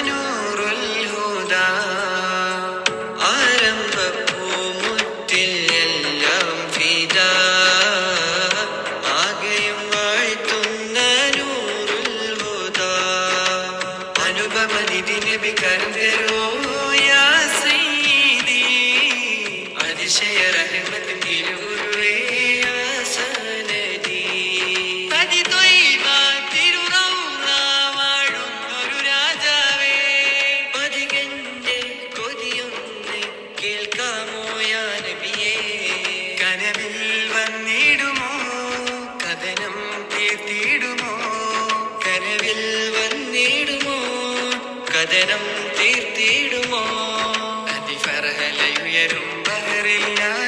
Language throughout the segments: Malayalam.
നൂറുൽ എല്ലാം ഫീദാ. ആകെയും വാഴ്ത്തുന്ന നൂറുൽ ഹുദാ. അനുപമ നബി കരം യാ കനവിൽ വന്നിടുമോ? കഥനം തീർത്തിടുമോ? കനവിൽ വന്നിടുമോ കഥനം തീർത്തിടുമോ? അതിഫർഹലയുയരും ബഹറിൽ ഞാനും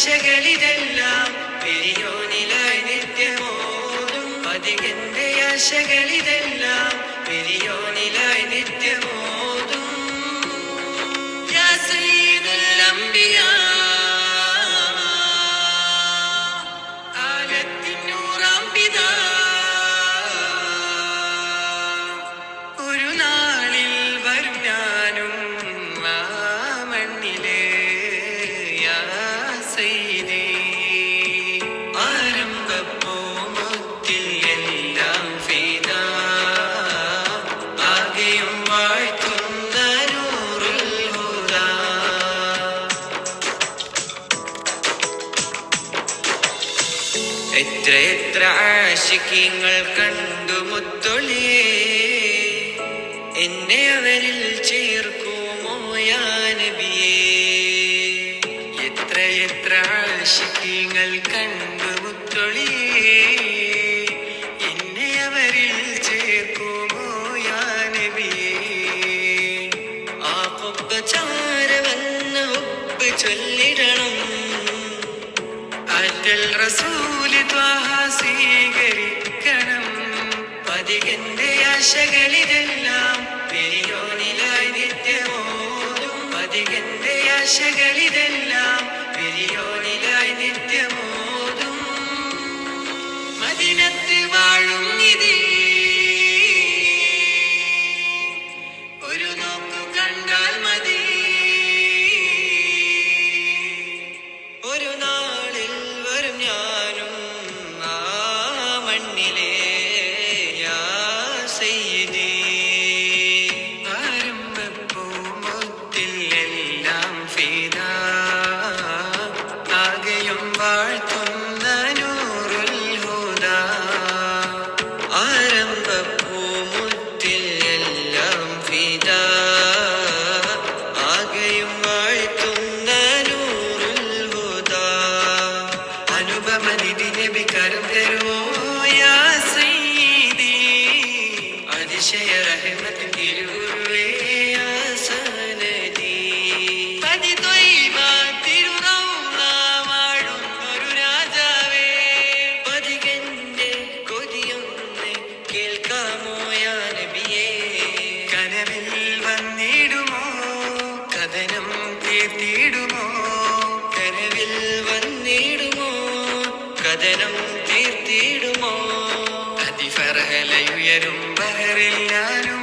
ആശകളിതെല്ലാം പെരിയോനിലായി നിത്യമോതും പതികന്റെ ആശകളിതെല്ലാം ആശിക്കങ്ങൾ കണ്ടു മുത്തൊളിയേ എന്നെ അവരിൽ ചേർക്കുമോ എത്ര എത്ര ആശിക്കീങ്ങൾ കണ്ടു മുത്തൊളിയേ പതികന്റെ ആശകളിതെല്ലാം പെരിയോനിലായി നിത്യമോതും. പതികന്റെ ആശകളിതെല്ലാം പെരിയോനിലായി നിത്യമോതും. മദിനത്ത് വാഴും നിധി വാഴ്ത്തുന്ന നൂറുൽ ഹുദാ. ആരംഭപ്പൂമുത്തിൽ എല്ലാം ഫിദാ. ആകെയും വാഴ്ത്തുന്ന നൂറുൽ ഹുദാ. അനുപമ നബി കരം തരുമോ യാ സയ്യിദി അതിശയ റഹ്മത്ത് തിരുവുരുവേ തീർത്തിടുമോ? കനവിൽ വന്നിടുമോ? കഥനം തീർത്തിടുമോ? ബഹറിൽ ഞാൻ